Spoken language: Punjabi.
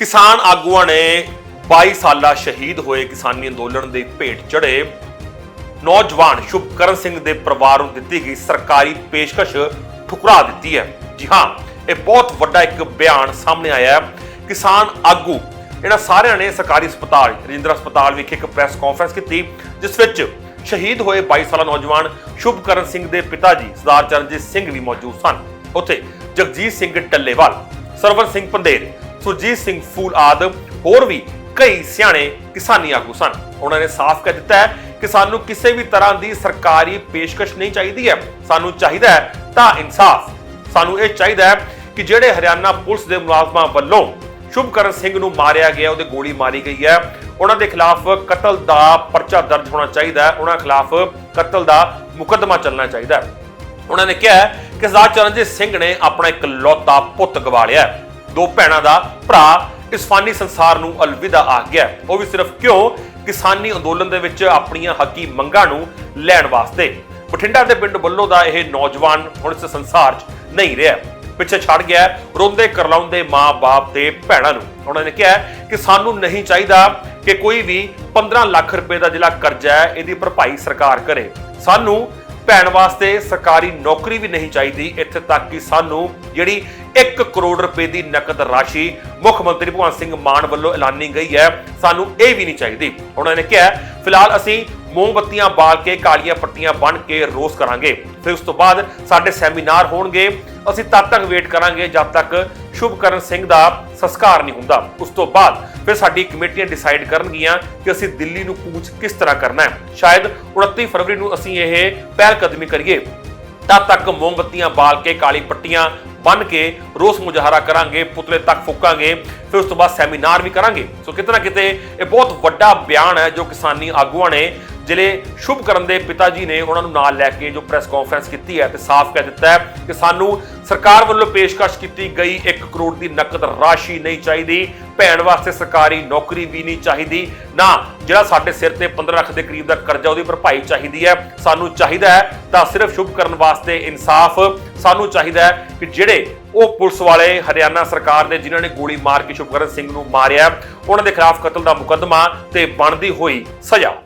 ਕਿਸਾਨ ਆਗੂਆਂ ਨੇ 22 ਸਾਲਾ ਸ਼ਹੀਦ ਹੋਏ ਕਿਸਾਨੀ ਅੰਦੋਲਨ ਦੇ ਭੇਟ ਚੜੇ ਨੌਜਵਾਨ ਸ਼ੁਭਕਰਨ ਸਿੰਘ ਦੇ ਪਰਿਵਾਰ ਨੂੰ ਦਿੱਤੀ ਗਈ ਸਰਕਾਰੀ ਪੇਸ਼ਕਸ਼ ਠੁਕਰਾ ਦਿੱਤੀ ਹੈ। ਜੀ ਹਾਂ, ਇਹ ਬਹੁਤ ਵੱਡਾ ਇੱਕ ਬਿਆਨ ਸਾਹਮਣੇ ਆਇਆ ਹੈ। ਕਿਸਾਨ ਆਗੂ, ਇਹਨਾਂ ਸਾਰਿਆਂ ਨੇ ਸਰਕਾਰੀ ਹਸਪਤਾਲ, ਰਜਿੰਦਰ ਹਸਪਤਾਲ ਵਿਖੇ ਇੱਕ ਪ੍ਰੈਸ ਕਾਨਫਰੰਸ ਕੀਤੀ, ਜਿਸ ਵਿੱਚ ਸ਼ਹੀਦ ਹੋਏ 22 ਸਾਲਾ ਨੌਜਵਾਨ ਸ਼ੁਭਕਰਨ ਸਿੰਘ ਦੇ ਪਿਤਾ ਜੀ, ਸਰਦਾਰ ਚਰਨਜੀਤ ਸਿੰਘ ਵੀ ਮੌਜੂਦ ਸਨ। ਉੱਥੇ ਜਗਜੀਤ ਸਿੰਘ ਟੱਲੇਵਾਲ ਸਰਵਰ ਸਿੰਘ ਪੰਦੇਰ ਸੁਰਜੀਤ ਸਿੰਘ ਫੂਲ ਆਦ ਹੋਰ ਵੀ ਕਈ ਸਿਆਣੇ ਕਿਸਾਨੀ ਆਗੂ ਸਨ। ਉਹਨਾਂ ਨੇ ਸਾਫ਼ ਕਹਿ ਦਿੱਤਾ ਹੈ ਕਿ ਸਾਨੂੰ ਕਿਸੇ ਵੀ ਤਰ੍ਹਾਂ ਦੀ ਸਰਕਾਰੀ ਪੇਸ਼ਕਸ਼ ਨਹੀਂ ਚਾਹੀਦੀ ਹੈ। ਸਾਨੂੰ ਚਾਹੀਦਾ ਹੈ ਤਾਂ ਇਨਸਾਫ। ਸਾਨੂੰ ਇਹ ਚਾਹੀਦਾ ਹੈ ਕਿ ਜਿਹੜੇ ਹਰਿਆਣਾ ਪੁਲਿਸ ਦੇ ਮੁਲਾਜ਼ਮਾਂ ਵੱਲੋਂ ਸ਼ੁਭਕਰਨ ਸਿੰਘ ਨੂੰ ਮਾਰਿਆ ਗਿਆ, ਉਹਦੇ ਗੋਲੀ ਮਾਰੀ ਗਈ ਹੈ, ਉਹਨਾਂ ਦੇ ਖਿਲਾਫ ਕਤਲ ਦਾ ਪਰਚਾ ਦਰਜ ਹੋਣਾ ਚਾਹੀਦਾ ਹੈ। ਉਹਨਾਂ ਖਿਲਾਫ ਕਤਲ ਦਾ ਮੁਕੱਦਮਾ ਚੱਲਣਾ ਚਾਹੀਦਾ ਹੈ। ਉਹਨਾਂ ਨੇ ਕਿਹਾ ਕਿ ਸਰਦਾਰ ਚਰਨਜੀਤ ਸਿੰਘ ਨੇ ਆਪਣਾ ਇੱਕ ਲੌਤਾ ਪੁੱਤ ਗਵਾ ਲਿਆ ਦੋ ਭੈਣਾਂ ਦਾ ਭਰਾ ਇਸ ਫਾਨੀ ਸੰਸਾਰ ਨੂੰ ਅਲਵਿਦਾ ਆ ਗਿਆ ਉਹ ਵੀ ਸਿਰਫ ਕਿਉਂ? ਕਿਸਾਨੀ ਅੰਦੋਲਨ ਦੇ ਵਿੱਚ ਆਪਣੀਆਂ ਹੱਕੀ ਮੰਗਾਂ ਨੂੰ ਲੈਣ ਵਾਸਤੇ। ਬਠਿੰਡਾ ਦੇ ਪਿੰਡ ਬੱਲੋ ਦਾ ਇਹ ਨੌਜਵਾਨ ਹੁਣ ਇਸ ਸੰਸਾਰ 'ਚ ਨਹੀਂ ਰਿਹਾ। ਪਿੱਛੇ ਛੱਡ ਗਿਆ ਰੋਂਦੇ ਕਰਲਾਉਂਦੇ ਮਾਂ-ਬਾਪ ਤੇ ਭੈਣਾਂ ਨੂੰ। ਉਹਨਾਂ ਨੇ ਕਿਹਾ ਕਿ ਸਾਨੂੰ ਨਹੀਂ ਚਾਹੀਦਾ ਕਿ ਕੋਈ ਵੀ 15 ਲੱਖ ਰੁਪਏ ਦਾ ਜਿਹੜਾ ਕਰਜ਼ਾ ਹੈ, ਇਹਦੀ ਭਰਪਾਈ ਸਰਕਾਰ ਕਰੇ। ਸਾਨੂੰ ਭੈਣ ਵਾਸਤੇ ਸਰਕਾਰੀ ਨੌਕਰੀ ਵੀ ਨਹੀਂ ਚਾਹੀਦੀ ਇੱਥੇ ਤੱਕ ਕਿ ਸਾਨੂੰ ਜਿਹੜੀ 1 ਕਰੋੜ ਰੁਪਏ ਦੀ ਨਕਦ ਰਾਸ਼ੀ ਮੁੱਖ ਮੰਤਰੀ ਭਗਵੰਤ ਸਿੰਘ ਮਾਨ ਵੱਲੋਂ ਐਲਾਨੀ ਗਈ ਹੈ। ਸਾਨੂੰ ਇਹ ਵੀ ਨਹੀਂ ਚਾਹੀਦੀ। ਉਹਨਾਂ ਨੇ ਕਿਹਾ, ਫਿਲਹਾਲ ਅਸੀਂ ਮੋਮਬੱਤੀਆਂ ਬਾਲ ਕੇ, ਕਾਲੀਆਂ ਪੱਟੀਆਂ ਬਣ ਕੇ ਰੋਸ ਕਰਾਂਗੇ। ਫਿਰ ਉਸ ਤੋਂ ਬਾਅਦ ਸਾਡੇ ਸੈਮੀਨਾਰ ਹੋਣਗੇ। ਅਸੀਂ ਤਦ ਤੱਕ ਵੇਟ ਕਰਾਂਗੇ ਜਦ ਤੱਕ ਸ਼ੁਭਕਰਨ ਸਿੰਘ ਦਾ ਸੰਸਕਾਰ ਨਹੀਂ ਹੁੰਦਾ। ਉਸ ਤੋਂ ਬਾਅਦ ਫਿਰ ਸਾਡੀ ਕਮੇਟੀਆਂ ਡਿਸਾਈਡ ਕਰਨਗੀਆਂ ਕਿ ਅਸੀਂ ਦਿੱਲੀ ਨੂੰ ਕੂਚ ਕਿਸ ਤਰ੍ਹਾਂ ਕਰਨਾ ਹੈ। ਸ਼ਾਇਦ 29 ਫਰਵਰੀ ਨੂੰ ਅਸੀਂ ਇਹ ਪਹਿਲ ਕਦਮੀ ਕਰੀਏ। ਤਦ ਤੱਕ ਮੋਮਬੱਤੀਆਂ ਬਾਲ ਕੇ ਕਾਲੀ ਪੱਟੀਆਂ ਬੰਨ ਕੇ ਰੋਸ ਮੁਜ਼ਾਹਰਾ ਕਰਾਂਗੇ, ਪੁਤਲੇ ਤੱਕ ਫੂਕਾਂਗੇ, ਫਿਰ ਉਸ ਤੋਂ ਬਾਅਦ ਸੈਮੀਨਾਰ ਵੀ ਕਰਾਂਗੇ। ਸੋ ਕਿਤੇ ਨਾ ਕਿਤੇ ਇਹ ਬਹੁਤ ਵੱਡਾ ਬਿਆਨ ਹੈ ਜੋ ਕਿਸਾਨੀ ਆਗੂਆਂ ਨੇ ਜਿਹੜੇ ਸ਼ੁਭਕਰਨ ਦੇ ਪਿਤਾ ਜੀ ਨੇ ਉਹਨਾਂ ਨੂੰ ਨਾਲ ਲੈ ਕੇ ਜੋ ਪ੍ਰੈਸ ਕਾਨਫਰੰਸ ਕੀਤੀ ਹੈ ਤੇ ਸਾਫ਼ ਕਹਿ ਦਿੱਤਾ ਹੈ ਕਿ ਸਾਨੂੰ ਸਰਕਾਰ ਵੱਲੋਂ ਪੇਸ਼ਕਸ਼ ਕੀਤੀ ਗਈ 1 ਕਰੋੜ ਦੀ ਨਕਦ ਰਾਸ਼ੀ ਨਹੀਂ ਚਾਹੀਦੀ, ਭੈਣ ਵਾਸਤੇ ਸਰਕਾਰੀ ਨੌਕਰੀ ਵੀ ਨਹੀਂ ਚਾਹੀਦੀ, ਨਾ ਜਿਹੜਾ ਸਾਡੇ ਸਿਰ ਤੇ 15 ਲੱਖ ਦੇ ਕਰੀਬ ਦਾ ਕਰਜ਼ਾ, ਉਹਦੀ ਭਰਪਾਈ ਚਾਹੀਦੀ ਹੈ, ਸਾਨੂੰ ਚਾਹੀਦਾ ਹੈ ਤਾਂ ਸਿਰਫ ਸ਼ੁਭ ਕਰਨ ਵਾਸਤੇ ਇਨਸਾਫ। ਸਾਨੂੰ ਚਾਹੀਦਾ ਹੈ ਕਿ ਜਿਹੜੇ ਉਹ ਪੁਲਿਸ ਵਾਲੇ ਹਰਿਆਣਾ ਸਰਕਾਰ ਦੇ ਜਿਨ੍ਹਾਂ ਨੇ ਗੋਲੀ ਮਾਰ ਕੇ ਸ਼ੁਭਕਰਨ ਸਿੰਘ ਨੂੰ ਮਾਰਿਆ, ਉਹਨਾਂ ਦੇ ਖਿਲਾਫ ਕਤਲ ਦਾ ਮੁਕੱਦਮਾ ਤੇ ਬਣਦੀ ਹੋਈ ਸਜ਼ਾ।